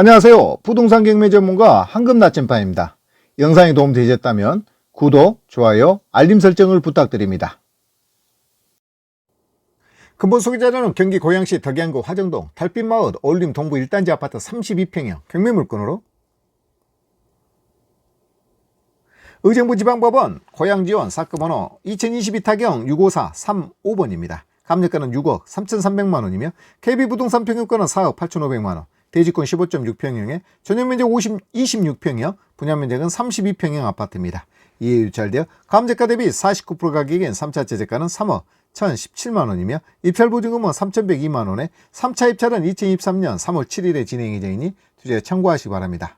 안녕하세요. 부동산 경매 전문가 황금 나침반입니다. 영상이 도움되셨다면 구독, 좋아요, 알림 설정을 부탁드립니다. 근본 소개자료는 경기 고양시 덕양구 화정동 달빛마을 올림 동부 1단지 아파트 32평형 경매 물건으로 의정부 지방법원 고양지원 사건 번호 2022 타경 65435번입니다. 감정가는 6억 3,300만 원이며 KB부동산 평균가는 4억 8,500만 원, 대지권 15.6평형에 전용면적 50, 26평형, 분양면적은 32평형 아파트입니다. 이에 유찰되어 감정가 대비 49% 가격인 3차 제재가는 3억 1,017만 원이며 입찰보증금은 3,102만 원에 3차 입찰은 2023년 3월 7일에 진행 예정이니 투자에 참고하시기 바랍니다.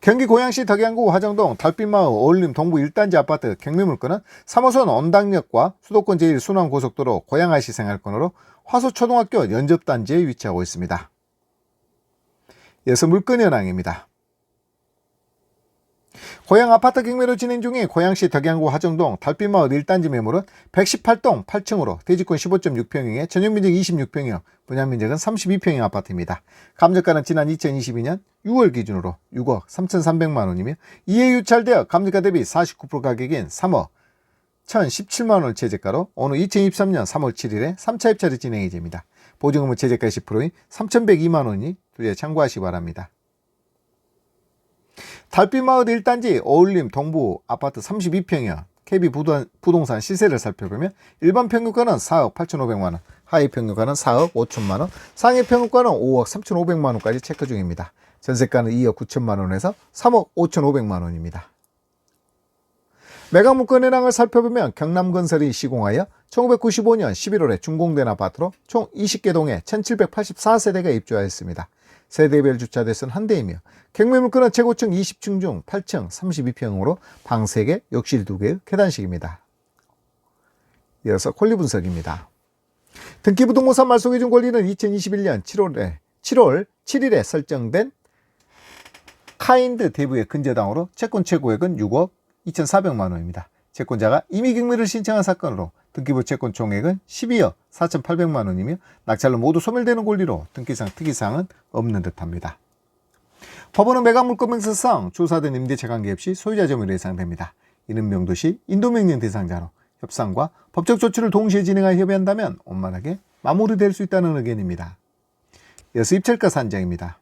경기 고양시 덕양구 화정동 달빛마을 어울림 동부 1단지 아파트 경매물건은 3호선 언당역과 수도권 제1순환고속도로 고양시 생활권으로 화소초등학교 연접단지에 위치하고 있습니다. 이어서 물건 현황입니다. 고양 아파트 경매로 진행 중인 고양시 덕양구 화정동 달빛마을 1단지 매물은 118동 8층으로 대지권 15.6평형에 전용면적 26평형, 분양면적은 32평형 아파트입니다. 감정가는 지난 2022년 6월 기준으로 6억 3,300만 원이며 이에 유찰되어 감정가 대비 49% 가격인 3억 1,017만 원을 최저가로 오늘 2023년 3월 7일에 3차 입찰이 진행 예정입니다. 보증금은 최저가 10%인 3,102만 원이 투자에 참고하시기 바랍니다. 달빛마을 1단지 어울림 동부 아파트 32평형 KB 부동산 시세를 살펴보면 일반 평균가는 4억 8,500만 원, 하위 평균가는 4억 5천만 원, 상위 평균가는 5억 3,500만 원까지 체크 중입니다. 전세가는 2억 9천만 원에서 3억 5,500만 원입니다. 매각물건 현황을 살펴보면 경남건설이 시공하여 1995년 11월에 준공된 아파트로 총 20개 동에 1784세대가 입주하였습니다. 세대별 주차 대수는 한 대이며 경매물건은 최고층 20층 중 8층 32평으로 방 3개, 욕실 2개의 계단식입니다. 이어서 권리 분석입니다. 등기부등본상 말소기준 권리는 2021년 7월에 7월 7일에 설정된 카인드 대부의 근저당으로 채권 최고액은 6억 2,400만 원입니다. 채권자가 이미 경매를 신청한 사건으로 등기부 채권 총액은 12억 4,800만 원이며 낙찰로 모두 소멸되는 권리로 등기상 특이사항은 없는 듯합니다. 법원은 매각물건 명세상 조사된 임대차 관계 없이 소유자 점유로 예상됩니다. 이는 명도시 인도명령 대상자로 협상과 법적 조치를 동시에 진행하여 협의한다면 원만하게 마무리될 수 있다는 의견입니다. 이어서 입찰가 산정입니다.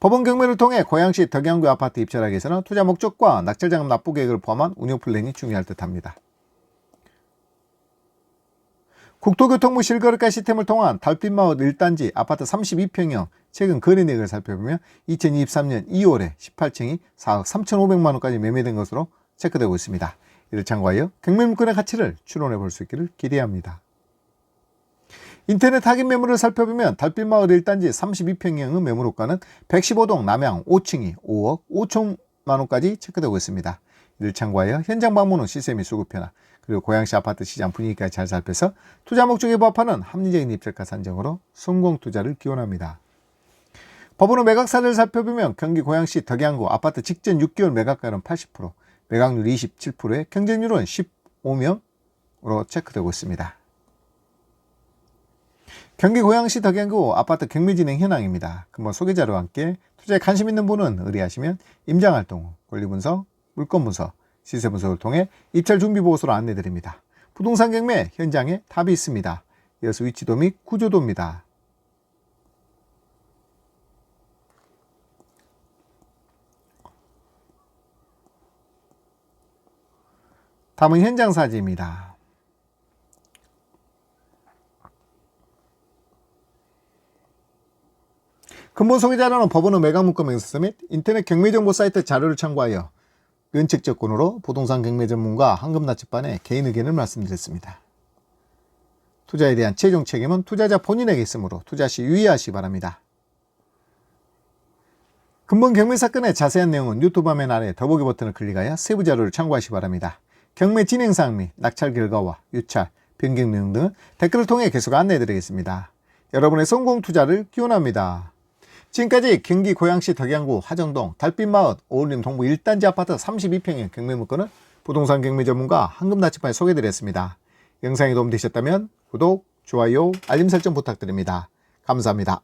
법원 경매를 통해 고양시 덕양구 아파트 입찰하기 위해서는 투자 목적과 낙찰자금 납부 계획을 포함한 운영 플랜이 중요할 듯합니다. 국토교통부 실거래가 시스템을 통한 달빛마을 1단지 아파트 32평형 최근 거래 내역을 살펴보면 2023년 2월에 18층이 4억 3,500만 원까지 매매된 것으로 체크되고 있습니다. 이를 참고하여 경매물건의 가치를 추론해 볼 수 있기를 기대합니다. 인터넷 확인 매물을 살펴보면 달빛마을 1단지 32평형의 매물호가는 115동 남양 5층이 5억 5천만 원까지 체크되고 있습니다. 참고하여 현장 방문 후 시세 및 수급 변화 그리고 고양시 아파트 시장 분위기까지 잘 살펴서 투자 목적에 부합하는 합리적인 입찰가 산정으로 성공 투자를 기원합니다. 법원의 매각사를 살펴보면 경기 고양시 덕양구 아파트 직전 6개월 매각가는 80%, 매각률 27%에 경쟁률은 15명으로 체크되고 있습니다. 경기 고양시 덕양구 아파트 경매 진행 현황입니다. 근본 소개자료와 함께 투자에 관심 있는 분은 의뢰하시면 임장활동 후 권리분석, 물건 분석, 시세 분석을 통해 입찰 준비 보고서를 안내드립니다. 부동산 경매 현장에 답이 있습니다. 이어서 위치도 및 구조도입니다. 다음은 현장 사진입니다. 근본 소개자료는 법원의 매각 문건 명세서 및 인터넷 경매 정보 사이트 자료를 참고하여 면책적권으로 부동산 경매 전문가 황금나치반의 개인 의견을 말씀드렸습니다. 투자에 대한 최종 책임은 투자자 본인에게 있으므로 투자 시 유의하시기 바랍니다. 근본 경매 사건의 자세한 내용은 유튜브 화면 아래 더보기 버튼을 클릭하여 세부 자료를 참고하시기 바랍니다. 경매 진행 사항 및 낙찰 결과와 유찰, 변경 내용 등은 댓글을 통해 계속 안내해 드리겠습니다. 여러분의 성공 투자를 기원합니다. 지금까지 경기 고양시 덕양구 화정동 달빛마을 어울림 동부 1단지 아파트 32평의 경매 물건을 부동산 경매 전문가 황금나치판에 소개해드렸습니다. 영상이 도움되셨다면 구독, 좋아요, 알림 설정 부탁드립니다. 감사합니다.